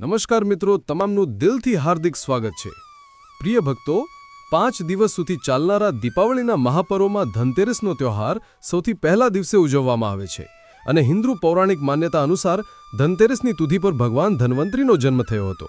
નમસ્કાર મિત્રો, તમામનું દિલથી હાર્દિક સ્વાગત છે. પ્રિય ભક્તો, પાંચ દિવસ સુધી ચાલનારા દીપાવળીના મહાપર્વમાં ધનતેરસનો તહેવાર સૌથી પહેલા દિવસે ઉજવવામાં આવે છે અને હિન્દુ પૌરાણિક માન્યતા અનુસાર ધનતેરસની તુધી પર ભગવાન ધન્વંતરીનો જન્મ થયો હતો.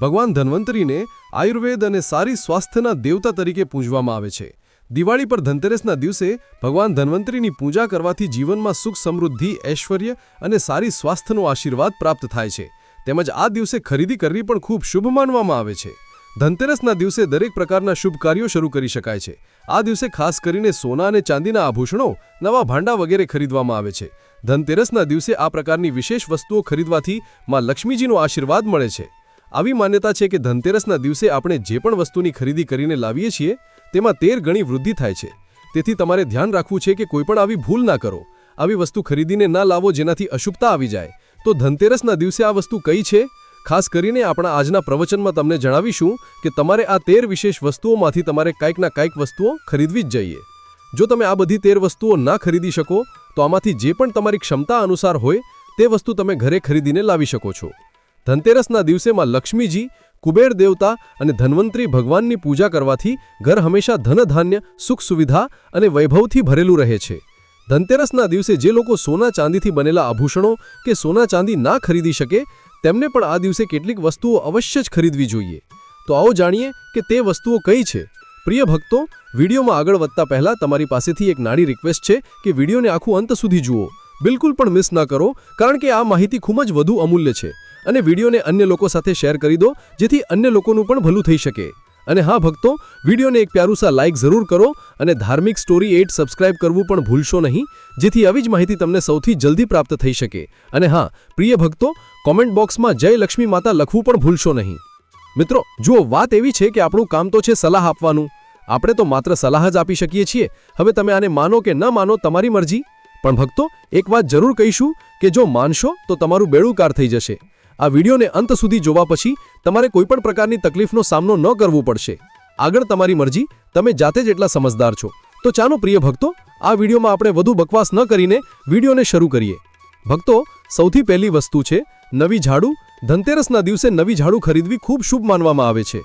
ભગવાન ધન્વંતરીને આયુર્વેદ અને સારી સ્વાસ્થ્યના દેવતા તરીકે પૂજવામાં આવે છે. દિવાળી પર ધનતેરસના દિવસે ભગવાન ધન્વંતરીની પૂજા કરવાથી જીવનમાં સુખ સમૃદ્ધિ, ઐશ્વર્ય અને સારી સ્વાસ્થ્યનો આશીર્વાદ પ્રાપ્ત થાય છે. તેમજ આ દિવસે ખરીદી કરવી પણ ખૂબ શુભ માનવામાં આવે છે. ધનતેરસના દિવસે દરેક પ્રકારના શુભ કાર્યો શરૂ કરી શકાય છે. આ દિવસે ખાસ કરીને સોના અને ચાંદીના આભૂષણો, નવા ભાંડા વગેરે ખરીદવામાં આવે છે. ધનતેરસના દિવસે આ પ્રકારની વિશેષ વસ્તુઓ ખરીદવાથી માં લક્ષ્મીજીનો આશીર્વાદ મળે છે. આવી માન્યતા છે કે ધનતેરસના દિવસે આપણે જે પણ વસ્તુની ખરીદી કરીને લાવીએ છીએ, તેમાં તેર ગણી વૃદ્ધિ થાય છે. તેથી તમારે ધ્યાન રાખવું છે કે કોઈ પણ આવી ભૂલ ના કરો. આવી વસ્તુ ખરીદીને ના લાવો જેનાથી અશુભતા આવી જાય. તો ધનતેરસના દિવસે આ વસ્તુ કઈ છે? ખાસ કરીને આપણા આજના પ્રવચનમાં તમને જણાવીશું કે તમારે આ તેર વિશેષ વસ્તુઓમાંથી તમારે કંઈકના કાંઈક વસ્તુઓ ખરીદવી જ જોઈએ. જો તમે આ બધી તેર વસ્તુઓ ના ખરીદી શકો, તો આમાંથી જે પણ તમારી ક્ષમતા અનુસાર હોય, તે વસ્તુ તમે ઘરે ખરીદીને લાવી શકો છો. ધનતેરસના દિવસેમાં લક્ષ્મીજી, કુબેર દેવતા અને ધન્વંતરી ભગવાનની પૂજા કરવાથી ઘર હંમેશા ધનધાન્ય, સુખ સુવિધા અને વૈભવથી ભરેલું રહે છે. ધનતેરસના દિવસે જે લોકો સોના ચાંદીથી બનેલા આભૂષણો કે સોના ચાંદી ના ખરીદી શકે, તેમને પણ આ દિવસે કેટલીક વસ્તુઓ અવશ્ય જ ખરીદવી જોઈએ. તો આવો જાણીએ કે તે વસ્તુઓ કઈ છે. પ્રિય ભક્તો, વિડીયોમાં આગળ વધતા પહેલા તમારી પાસેથી એક નાની રિક્વેસ્ટ છે કે વિડીયોને આખું અંત સુધી જુઓ. બિલકુલ પણ મિસ ના કરો, કારણ કે આ માહિતી ખૂબ જ વધુ અમૂલ્ય છે અને વિડીયોને અન્ય લોકો સાથે શેર કરી દો, જેથી અન્ય લોકોનું પણ ભલું થઈ શકે. અને હા ભક્તો, વિડીયોને એક પ્યારુસા લાઇક જરૂર કરો અને ધાર્મિક સ્ટોરી એટ સબસ્ક્રાઇબ કરવું પણ ભૂલશો નહીં, જેથી આવી જ માહિતી તમને સૌથી જલ્દી પ્રાપ્ત થઈ શકે. અને હા, પ્રિય ભક્તો કોમેન્ટ બોક્સમાં જય લક્ષ્મી માતા લખવું પણ ભૂલશો નહીં. મિત્રો, જુઓ, વાત એવી છે કે આપણું કામ તો છે સલાહ આપવાનું. આપણે તો માત્ર સલાહ જ આપી શકીએ છીએ. હવે તમે આને માનો કે ન માનો તમારી મરજી. પણ ભક્તો, એક વાત જરૂર કહીશું કે જો માનશો તો તમારું બેડું કાર થઈ જશે. આ વિડીયોને અંત સુધી જોવા પછી તમારે કોઈપણ પ્રકારની તકલીફનો સામનો ન કરવો પડશે. આગળ તમારી મરજી, તમે જાતે જ એટલા સમજદાર છો. તો ચાલો પ્રિય ભક્તો, આ વિડીયોમાં આપણે વધુ બકવાસ ન કરીને વિડીયોને શરૂ કરીએ. ભક્તો, સૌથી પહેલી વસ્તુ છે, નવી ઝાડુ. ધનતેરસના દિવસે નવી ઝાડુ ખરીદવી ખૂબ શુભ માનવામાં આવે છે.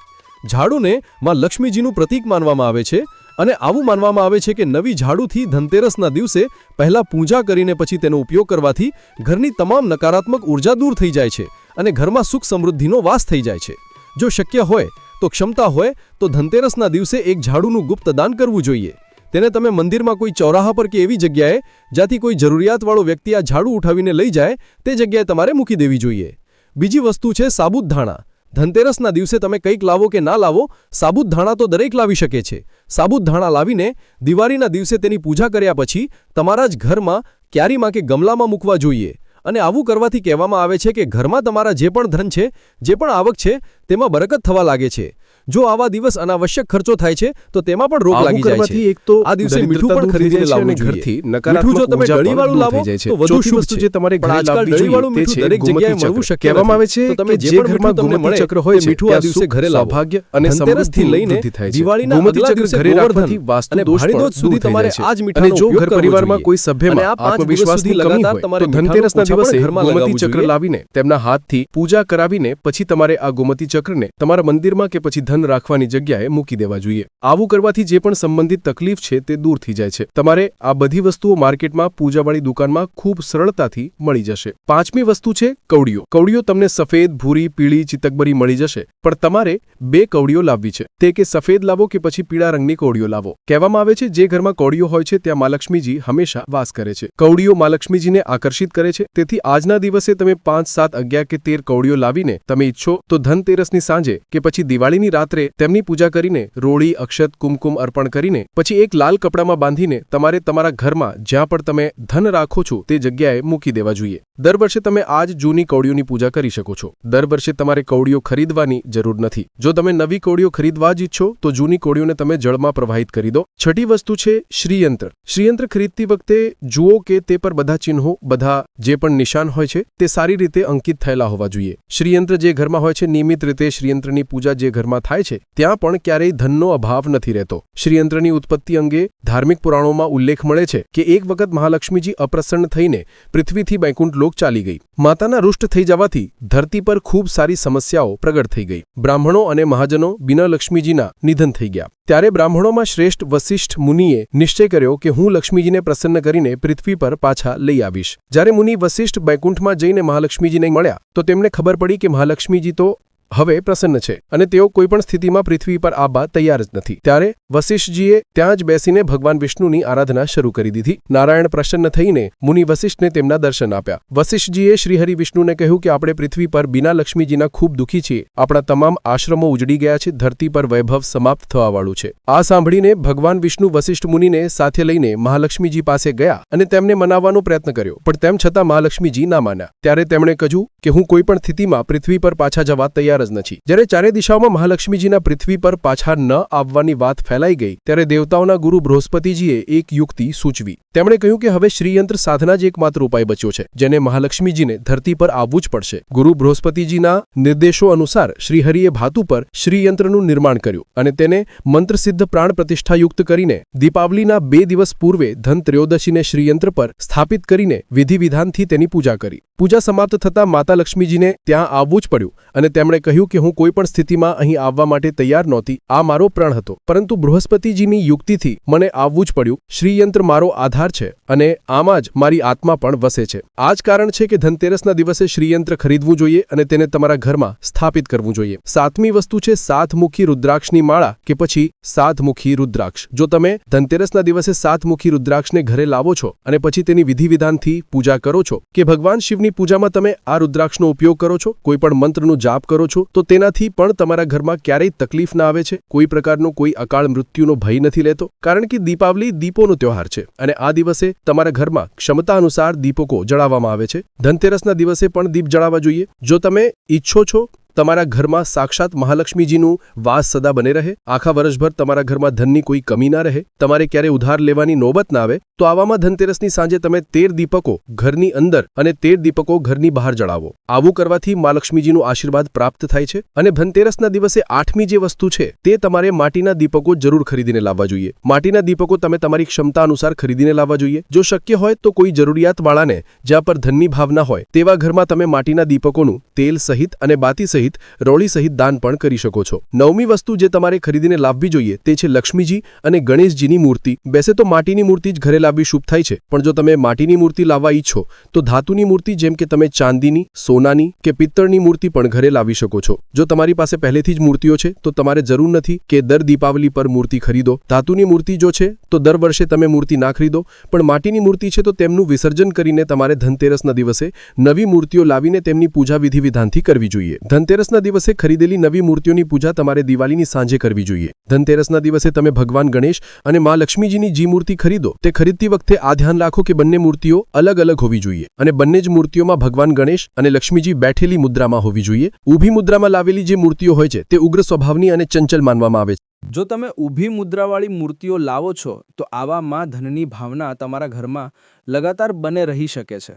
ઝાડુને માં લક્ષ્મીજીનું પ્રતીક માનવામાં આવે છે. અને આવું માનવામાં આવે છે કે નવી ઝાડુથી ધનતેરસના દિવસે પહેલા પૂજા કરીને પછી તેનો ઉપયોગ કરવાથી ઘરની તમામ નકારાત્મક ઊર્જા દૂર થઈ જાય છે અને ઘરમાં સુખ સમૃદ્ધિનો વાસ થઈ જાય છે. જો શક્ય હોય, તો ક્ષમતા હોય, તો ધનતેરસના દિવસે એક ઝાડુનું ગુપ્ત દાન કરવું જોઈએ. તેને તમે મંદિરમાં કોઈ ચોરાહા પર કે એવી જગ્યાએ, જ્યાંથી કોઈ જરૂરિયાતવાળો વ્યક્તિ આ ઝાડુ ઉઠાવીને લઈ જાય, તે જગ્યાએ તમારે મૂકી દેવી જોઈએ. બીજી વસ્તુ છે સાબુત ધાણા ધનતેરસના દિવસે તમે કંઈક લાવો કે ના લાવો, સાબુત ધાણા તો દરેક લાવી શકે છે. સાબુત ધાણા લાવીને દિવાળીના દિવસે તેની પૂજા કર્યા પછી તમારા જ ઘરમાં ક્યારીમાં કે ગમલામાં મૂકવા જોઈએ. અને આવું કરવાથી કહેવામાં આવે છે કે ઘરમાં તમારા જે પણ ધન છે, જે પણ આવક છે, તેમાં બરકત થવા લાગે છે. જો આવા દિવસ અનાવશ્યક ખર્ચો થાય છે તો તેમાં પણ રોક લાગી જાય છે એક તો આ દિવસે મીઠું પણ ખરીદીને લાવવું જોઈએ ઘરથી નકારાત્મક જો તમે નકારાત્મક વાળું લાવો. તો વધુ શુભ વસ્તુ છે. જે તમારે ઘરે લાવવી જોઈએ તે દરેક જગ્યાએ મળવું શક્ય કહેવામાં આવે છે કે જે ઘરમાં તમને મળે ચક્ર હોય મીઠું આ દિવસે ઘરે લાવો. ભાગ્ય અને ધનતેરસથી સમૃદ્ધિ લઈને. દિવાળીના આગલા દિવસે ઘરે રાખવાથી વાસ્તુ દોષ પણ સુધી તમારે આ જ મીઠાનો જો ઘર પરિવારમાં કોઈ સભ્યમાં આત્મવિશ્વાસની કમી હોય તો ધનતેરસના દિવસે ગોમતી ચક્ર લાવીને તેમના હાથથી પૂજા કરાવીને પછી તમારે આ ગોમતી ચક્રને તમારા મંદિરમાં કે પછી ધન રાખવાની જગ્યાએ મૂકી દેવા જોઈએ. આવું કરવાથી જે પણ સંબંધિત તકલીફ છે તે દૂર થઈ જાય છે. તમારે આ બધી વસ્તુઓ માર્કેટમાં, પૂજાવાળી દુકાનમાં ખૂબ સરળતાથી મળી જશે. પાંચમી વસ્તુ છે કવડીઓ. કવડીઓ તમને સફેદ, ભૂરી, પીળી, ચિતકબરી મળી જશે, પણ તમારે બે કવડીઓ લાવવી છે. તે કે સફેદ લાવો કે પછી પીળા રંગની કવડીઓ લાવો. કહેવામાં આવે છે, જે ઘરમાં કવડીઓ હોય છે, ત્યાં માલક્ષ્મીજી હંમેશા વાસ કરે છે. કવડીઓ માલક્ષ્મીજીને આકર્ષિત કરે છે. તેથી આજના દિવસે તમે પાંચ, સાત, અગિયાર કે તેર કવડીઓ લાવીને તમે ઈચ્છો તો ધનતેરસની સાંજે કે પછી દિવાળીની રાત્રે તેમની પૂજા કરીને રોળી, અક્ષત, કુમકુમ અર્પણ કરીને પછી એક લાલ કપડામાં બાંધીને તમારે તમારા ઘરમાં જ્યાં પણ તમે ધન રાખો છો તે જગ્યાએ મૂકી દેવા જોઈએ. દર વર્ષે તમે આ જ જૂની કવડીઓની પૂજા કરી શકો છો. દર વર્ષે તમારે કવડીઓ ખરીદવાની જરૂર નથી. જો તમે નવી કવડીઓ ખરીદવા જ ઈચ્છો, તો જૂની કવડીઓને તમે જળમાં પ્રવાહિત કરી દો. છઠ્ઠી વસ્તુ છે શ્રીયંત્ર. શ્રીયંત્ર ખરીદતી વખતે જુઓ કે તે પર બધા ચિહ્નો, બધા જે પણ નિશાન હોય છે, તે સારી રીતે અંકિત થયેલા હોવા જોઈએ. શ્રીયંત્ર જે ઘરમાં હોય છે, નિયમિત રીતે શ્રીયંત્રની પૂજા જે ઘરમાં થાય થાય છે, ત્યાં પણ ક્યારેય ધનનો અભાવ નથી રહેતો. શ્રીયંત્રની ઉત્પત્તિ અંગે ધાર્મિક પુરાણોમાં ઉલ્લેખ મળે છે કે એક વખત મહાલક્ષ્મીજી અપ્રસન્ન થઈને પૃથ્વીથી વૈકુંઠ લોક ચાલી ગઈ. માતાના રૂષ્ટ થઈ જવાથી ધરતી પર ખૂબ સારી સમસ્યાઓ પ્રગટ થઈ ગઈ. બ્રાહ્મણો અને મહાજનો બિના લક્ષ્મીજીના નિધન થઈ ગયા. ત્યારે બ્રાહ્મણોમાં શ્રેષ્ઠ વસિષ્ઠ મુનિએ નિશ્ચય કર્યો કે હું લક્ષ્મીજીને પ્રસન્ન કરીને પૃથ્વી પર પાછા લઈ આવીશ. જ્યારે મુનિ વસિષ્ઠ વૈકુંઠમાં જઈને મહાલક્ષ્મીજીને મળ્યા, તો તેમને ખબર પડી કે મહાલક્ષ્મીજી તો હવે પ્રસન્ન છે અને તેઓ કોઈપણ સ્થિતિમાં પૃથ્વી પર આવવા તૈયાર જ નથી. ત્યારે વશિષ્ઠજીએ ત્યાં જ બેસીને ભગવાન વિષ્ણુની આરાધના શરૂ કરી દીધી. નારાયણ પ્રસન્ન થઈને મુનિ વશિષ્ઠને તેમના દર્શન આપ્યા. વશિષ્ઠજીએ શ્રીહરિ વિષ્ણુને કહ્યું કે આપણે પૃથ્વી પર બિના લક્ષ્મીજીના ખૂબ દુઃખી છીએ. આપણા તમામ આશ્રમો ઉજડી ગયા છે. ધરતી પર વૈભવ સમાપ્ત થવાવાળું છે. આ સાંભળીને ભગવાન વિષ્ણુ વશિષ્ઠ મુનિને સાથે લઈને મહાલક્ષ્મીજી પાસે ગયા અને તેમને મનાવવાનો પ્રયત્ન કર્યો. પણ તેમ છતાં મહાલક્ષ્મીજી ના માન્યા. ત્યારે તેમણે કહ્યું કે હું કોઈપણ સ્થિતિમાં પૃથ્વી પર પાછા જવા તૈયાર જ નથી. જ્યારે ચારે દિશાઓમાં મહાલક્ષ્મીજીના પૃથ્વી પર પાછા ન આવવાની વાત ફેલાઈ ગઈ, ત્યારે દેવતાઓના ગુરુ બૃહસ્પતિજીએ એક યુક્તિ સૂચવી. તેમણે કહ્યું કે હવે શ્રીયંત્ર સાધના જ એકમાત્ર ઉપાય બચ્યો છે, જેને મહાલક્ષ્મીજીને ધરતી પર આવવું જ પડશે. ગુરુ બૃહસ્પતિજીના નિર્દેશો અનુસાર શ્રીહરિએ ભાતુ પર શ્રીયંત્રનું નિર્માણ કર્યું અને તેને મંત્રસિદ્ધ પ્રાણ પ્રતિષ્ઠાયુક્ત કરીને દીપાવલીના બે દિવસ પૂર્વે ધન ત્રયોદશીને શ્રીયંત્ર પર સ્થાપિત કરીને વિધિ વિધાનથી તેની પૂજા કરી. પૂજા સમાપ્ત થતાં માતા લક્ષ્મીજીને ત્યાં આવવું જ પડ્યું અને તેમણે કહ્યું કે હું કોઈ પણ સ્થિતિમાં અહીં આવવા માટે તૈયાર નહોતી. આ મારો પ્રણ હતો. પરંતુ બૃહસ્પતિજીની યુક્તિથી મને આવવું જ પડ્યું. શ્રીયંત્ર મારો આધાર છે અને આમાં જ મારી આત્મા પણ વસે છે. આ જ કારણ છે કે ધનતેરસના દિવસે શ્રીયંત્ર ખરીદવું જોઈએ અને તેને તમારા ઘરમાં સ્થાપિત કરવું જોઈએ. સાતમી વસ્તુ છે સાતમુખી રુદ્રાક્ષની માળા કે પછી સાતમુખી રુદ્રાક્ષ. જો તમે ધનતેરસના દિવસે સાતમુખી રુદ્રાક્ષને ઘરે લાવો છો અને પછી તેની વિધિ વિધાનથી પૂજા કરો છો કે ભગવાન શિવની પૂજામાં તમે આ રુદ્રાક્ષનો ઉપયોગ કરો છો? કોઈ પણ મંત્રનું જાપ કરો છો તો તેનાથી પણ તમારા ઘરમાં ક્યારેય તકલીફ ના આવે છે? કોઈ પ્રકારનો કોઈ અકાળ મૃત્યુનો ભય નથી લેતો? કારણ કે દીપાવલી દીપોનો તહેવાર છે અને આ દિવસે તમારા ઘરમાં ક્ષમતા અનુસાર દીપકો જળાવવામાં આવે છે. ધનતેરસના દિવસે પણ દીપ જળાવવા જોઈએ. જો તમે ઈચ્છો છો તમારા ઘરમાં સાક્ષાત મહાલક્ષ્મીજીનું વાસ સદા બને રહે? આખા વર્ષભર તમારા ઘરમાં ધનની કોઈ કમી ના રહે? તમારે ક્યારે ઉધાર લેવાની નોબત ના આવે? તો આવામાં ધનતેરસની સાંજે તમે તેર દીપકો ઘરની અંદર અને તેર દીપકો ઘરની બહાર જળાવો. આવું કરવાથી મા લક્ષ્મીજીનું આશીર્વાદ પ્રાપ્ત થાય છે અને ધનતેરસના દિવસે આઠમી જે વસ્તુ છે તે તમારે માટીના દીપકો જરૂર ખરીદીને લાવવા જોઈએ. માટીના દીપકો તમે તમારી ક્ષમતા અનુસાર ખરીદીને લાવવા જોઈએ. જો શક્ય હોય તો કોઈ જરૂરિયાતવાળાને, જ્યાં પર ધનની ભાવના હોય, તેવા ઘરમાં તમે માટીના દીપકોનું તેલ સહિત અને બાતી સહિત રોળી સહિત દાન પણ કરી શકો છો. નવમી વસ્તુ જે તમારે ખરીદીને લાવવી જોઈએ તે છે લક્ષ્મીજી અને ગણેશજીની મૂર્તિ. બેસે તો માટીની મૂર્તિ જ ઘરે લાવવી શુભ થાય છે, પણ જો તમે માટીની મૂર્તિ લાવવા ઈચ્છો, તો ધાતુની મૂર્તિ જેમ કે તમે ચાંદીની, સોનાની કે પિત્તળની મૂર્તિ પણ ઘરે લાવી શકો છો. જો તમારી પાસે પહેલેથી જ મૂર્તિઓ છે, તો તમારે જરૂર નથી કે દર દીપાવલી પર મૂર્તિ ખરીદો. ધાતુની મૂર્તિ જો છે, તો દર વર્ષે તમે મૂર્તિ ના ખરીદો, પણ માટીની મૂર્તિ છે તો તેમનું વિસર્જન કરીને તમારે ધનતેરસના દિવસે નવી મૂર્તિઓ લાવીને તેમની પૂજા વિધિ વિધાનથી કરવી જોઈએ. ધનતેરસના દિવસે ખરીદેલી નવી મૂર્તિઓની પૂજા તમારે દિવાળીની સાંજે કરવી જોઈએ. ધનતેરસના દિવસે તમે ભગવાન ગણેશ અને મા લક્ષ્મીજીની જી મૂર્તિ ખરીદો, તે ખરીદતી વખતે આ ધ્યાન રાખો કે બંને મૂર્તિઓ અલગ અલગ હોવી જોઈએ અને બંને જ મૂર્તિઓમાં ભગવાન ગણેશ અને લક્ષ્મીજી બેઠેલી મુદ્રામાં હોવી જોઈએ. ઊભી મુદ્રામાં લાવેલી જે મૂર્તિઓ હોય છે, તે ઉગ્ર સ્વભાવની અને ચંચલ માનવામાં આવે છે. જો તમે ઊભી મુદ્રાવાળી મૂર્તિઓ લાવો છો, તો આવામાં ધનની ભાવના તમારા ઘરમાં લગાતાર બને રહી શકે છે.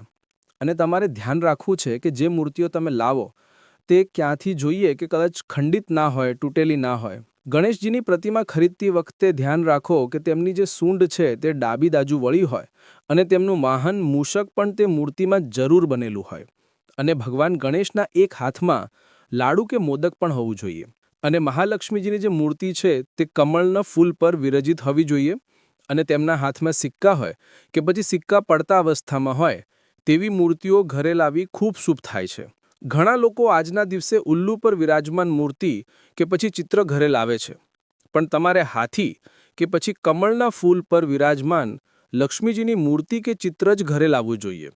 અને તમારે ધ્યાન રાખવું છે કે જે મૂર્તિઓ તમે લાવો તે ક્યાંથી જોઈએ કે કદાચ ખંડિત ના હોય, તૂટેલી ના હોય. ગણેશજીની પ્રતિમા ખરીદતી વખતે ધ્યાન રાખો કે તેમની જે સૂંઢ છે તે ડાબી બાજુ વળી હોય અને તેમનું વાહન મૂષક પણ તે મૂર્તિમાં જરૂર બનેલું હોય. અને ભગવાન ગણેશના એક હાથમાં લાડુ કે મોદક પણ હોવું જોઈએ. અને મહાલક્ષ્મીજીની જે મૂર્તિ છે તે કમળના ફૂલ પર વિરજિત હોવી જોઈએ અને તેમના હાથમાં સિક્કા હોય કે પછી સિક્કા પડતા અવસ્થામાં હોય, તેવી મૂર્તિઓ ઘરે લાવી ખૂબ શુભ થાય છે. ઘણા લોકો આજના દિવસે ઉલ્લુ પર વિરાજમાન મૂર્તિ કે પછી ચિત્ર ઘરે લાવે છે. પણ તમારે હાથી કે પછી કમળના ફૂલ પર વિરાજમાન લક્ષ્મીજીની મૂર્તિ કે ચિત્ર જ ઘરે લાવવું જોઈએ.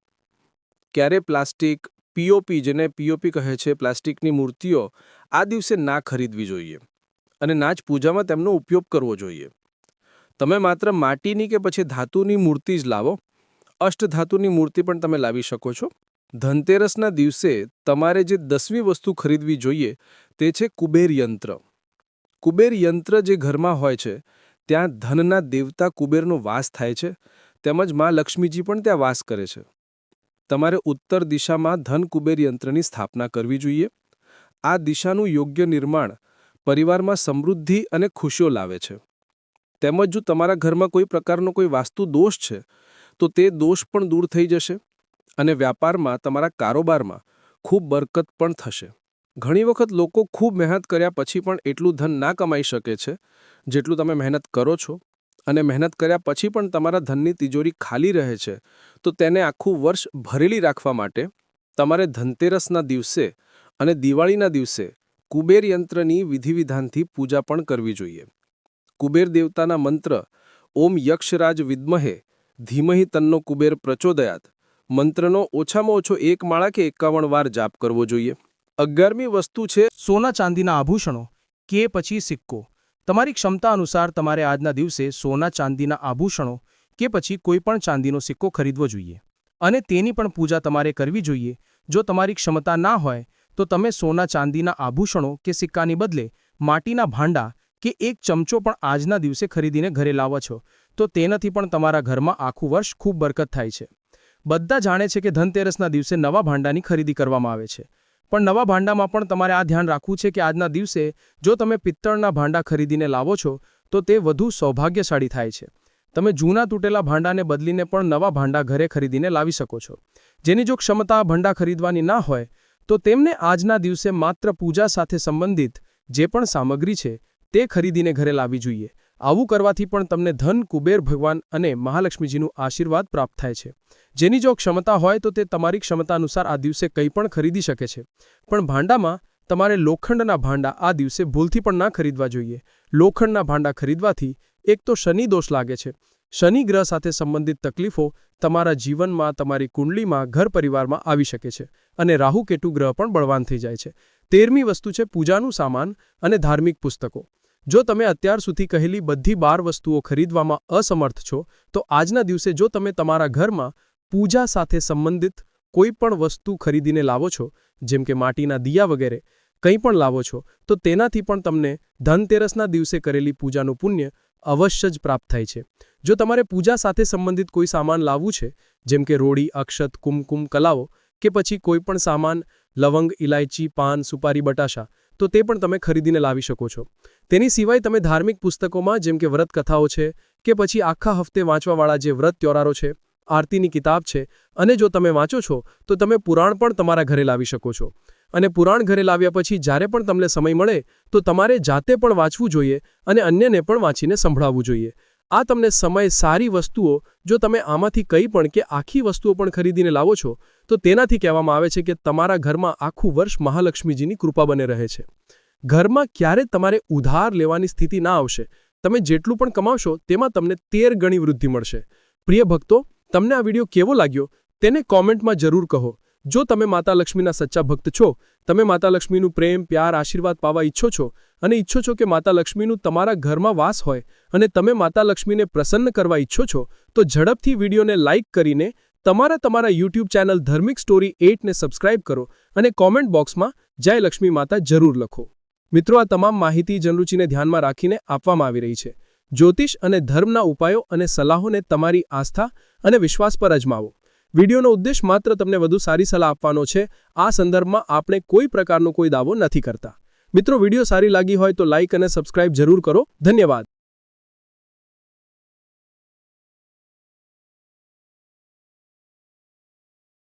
ક્યારે પ્લાસ્ટિક પીઓપી જેને પીઓપી કહે છે, પ્લાસ્ટિકની મૂર્તિઓ આ દિવસે ના ખરીદવી જોઈએ અને ના જ પૂજામાં તેમનો ઉપયોગ કરવો જોઈએ. તમે માત્ર માટીની કે પછી ધાતુની મૂર્તિ જ લાવો. અષ્ટધાતુની મૂર્તિ પણ તમે લાવી શકો છો. ધનતેરસના દિવસે તમારે જે દસમી વસ્તુ ખરીદવી જોઈએ તે છે કુબેર યંત્ર. કુબેર યંત્ર જે ઘરમાં હોય છે, ત્યાં ધનના દેવતા કુબેરનો વાસ થાય છે, તેમજ મા લક્ષ્મીજી પણ ત્યાં વાસ કરે છે. તમારે ઉત્તર દિશામાં ધન કુબેર યંત્રની સ્થાપના કરવી જોઈએ. આ દિશાનું યોગ્ય નિર્માણ પરિવારમાં સમૃદ્ધિ અને ખુશીઓ લાવે છે. તેમજ જો તમારા ઘરમાં કોઈ પ્રકારનો કોઈ વાસ્તુ દોષ છે, તો તે દોષ પણ દૂર થઈ જશે. અને વ્યાપારમાં તમારા કારોબારમાં ખૂબ બરકત પણ થશે. ઘણી વખત લોકો ખૂબ મહેનત કર્યા પછી પણ એટલું ધન ના કમાઈ શકે છે, જેટલું તમે મહેનત કરો છો. અને મહેનત કર્યા પછી પણ તમારા ધનની તિજોરી ખાલી રહે છે, તો તેને આખું વર્ષ ભરેલી રાખવા માટે તમારે ધનતેરસના દિવસે અને દિવાળીના દિવસે કુબેર યંત્રની વિધિવિધાનથી પૂજા પણ કરવી જોઈએ. કુબેર દેવતાના મંત્ર, ઓમ યક્ષરાજ વિદ્મહે, ધીમહી તન્નો કુબેર પ્રચોદયાત. મંત્રનો ઓછામાં ઓછો એક માળા કે એકાવન વાર જાપ કરવો જોઈએ. અગિયારમી વસ્તુ છે સોના ચાંદીના આભૂષણો, કે પછી સિક્કો. તમારી ક્ષમતા અનુસાર તમારે આજના દિવસે સોના ચાંદીના આભૂષણો, કે પછી કોઈપણ ચાંદીનો સિક્કો ખરીદવો જોઈએ. અને તેની પણ પૂજા તમારે કરવી જોઈએ. જો તમારી ક્ષમતા ના હોય, તો તમે સોના ચાંદીના આભૂષણો કે સિક્કાની બદલે માટીના ભાંડા કે એક ચમચો પણ આજના દિવસે ખરીદીને ઘરે લાવો છો, તો તેનાથી પણ તમારા ઘરમાં આખું વર્ષ ખૂબ બરકત થાય છે. બધા જાણે છે કે ધનતેરસના દિવસે નવા ભાંડાની ખરીદી કરવામાં આવે છે. પણ નવા ભાંડામાં પણ તમારે આ ધ્યાન રાખવું છે કે આજના દિવસે જો તમે પિત્તળના ભાંડા ખરીદીને લાવો છો, તો તે વધુ સૌભાગ્યશાળી થાય છે. તમે જૂના તૂટેલા ભાંડાને બદલીને પણ નવા ભાંડા ઘરે ખરીદીને લાવી શકો છો. જેની જો ક્ષમતા ભાંડા ખરીદવાની ના હોય, તો તેમને આજના દિવસે માત્ર પૂજા સાથે સંબંધિત જે પણ સામગ્રી છે, તે ખરીદીને ઘરે લાવવી જોઈએ. આવું કરવાથી પણ તમને ધન, કુબેર, ભગવાન અને મહાલક્ષ્મીજીનું આશીર્વાદ પ્રાપ્ત થાય છે. જેની જો ક્ષમતા હોય તો તે તમારી ક્ષમતા અનુસાર આ દિવસે કંઈ પણ ખરીદી શકે છે. પણ ભાંડામાં તમારે લોખંડના ભાંડા આ દિવસે ભૂલથી પણ ના ખરીદવા જોઈએ. લોખંડના ભાંડા ખરીદવાથી એક તો શનિ દોષ લાગે છે. શનિ ગ્રહ સાથે સંબંધિત તકલીફો તમારા જીવનમાં, તમારી કુંડલીમાં ઘર પરિવારમાં આવી શકે છે અને રાહુ, કેતુ ગ્રહ પણ બળવાન થઈ જાય છે. તેરમી વસ્તુ છે પૂજાનું સામાન અને ધાર્મિક પુસ્તકો. જો તમે અત્યાર સુધી કહેલી બધી બાર વસ્તુઓ ખરીદવામાં અસમર્થ છો, તો આજના દિવસે જો તમે તમારા ઘરમાં પૂજા સાથે સંબંધિત કોઈ પણ વસ્તુ ખરીદીને લાવો છો, જેમ કે માટીના દિયા વગેરે, કંઈ પણ લાવો છો, તો તેનાથી પણ તમને ધનતેરસના દિવસે કરેલી પૂજાનું પુણ્ય અવશ્ય જ પ્રાપ્ત થાય છે. જો તમારે પૂજા સાથે સંબંધિત કોઈ સામાન લાવવું છે, જેમ કે રોડી, અક્ષત, કુમકુમ, કલાઓ, કે પછી કોઈ પણ સામાન, લવંગ ઇલાયચી પાન, સુપારી બટાશા તો તે પણ તમે ખરીદીને લાવી શકો છો. તેની સિવાય તમે ધાર્મિક પુસ્તકોમાં, જેમ કે વ્રત કથાઓ છે, કે પછી આખા હફતે વાંચવાવાળા જે વ્રત ત્યોરારો છે, આરતીની કિતાબ છે, અને જો તમે વાંચો છો, તો તમે પુરાણ પણ તમારા ઘરે લાવી શકો છો. અને પુરાણ ઘરે લાવ્યા પછી જ્યારે પણ તમને સમય મળે, તો તમારે જાતે પણ વાંચવું જોઈએ અને અન્યને પણ વાંચીને સંભળાવવું જોઈએ. આ તમને સમય સારી વસ્તુઓ, જો તમે આમાંથી કંઈ પણ કે આખી વસ્તુઓ પણ ખરીદીને લાવો છો, તો તેનાથી કહેવામાં આવે છે કે તમારા ઘરમાં આખું વર્ષ મહાલક્ષ્મીજીની કૃપા બને રહે છે. ઘરમાં ક્યારે તમારે ઉધાર લેવાની સ્થિતિ ના આવશે, તમે જેટલું પણ કમાવશો, તેમાં તમને તેર ગણી વૃદ્ધિ મળશે. પ્રિય ભક્તો, તમને આ વીડિયો કેવો લાગ્યો, તેને કોમેન્ટમાં જરૂર કહો. જો તમે માતા લક્ષ્મીના સચ્ચા ભક્ત છો, તમે માતા લક્ષ્મીનું પ્રેમ, પ્યાર, આશીર્વાદ પાવા ઈચ્છો છો અને ઈચ્છો છો કે માતા લક્ષ્મીનું તમારા ઘરમાં વાસ હોય અને તમે માતા લક્ષ્મીને પ્રસન્ન કરવા ઈચ્છો છો, તો ઝડપથી વિડીયોને લાઇક કરીને તમારા તમારા યુટ્યુબ ચેનલ ધર્મિક સ્ટોરી એટને સબસ્ક્રાઇબ કરો અને કોમેન્ટ બોક્સમાં જય લક્ષ્મી માતા જરૂર લખો. મિત્રો, આ તમામ માહિતી જનરુચિને ધ્યાનમાં રાખીને આપવામાં આવી રહી છે. જ્યોતિષ અને ધર્મના ઉપાયો અને સલાહોને તમારી આસ્થા અને વિશ્વાસ પર અજમાવો. વિડીયોનો ઉદ્દેશ માત્ર તમને વધુ સારી સલાહ આપવાનો છે. આ સંદર્ભમાં આપણે કોઈ પ્રકારનો કોઈ દાવો નથી કરતા. મિત્રો, વીડિયો સારી લાગી હોય તો લાઇક અને સબસ્ક્રાઇબ જરૂર કરો. ધન્યવાદ.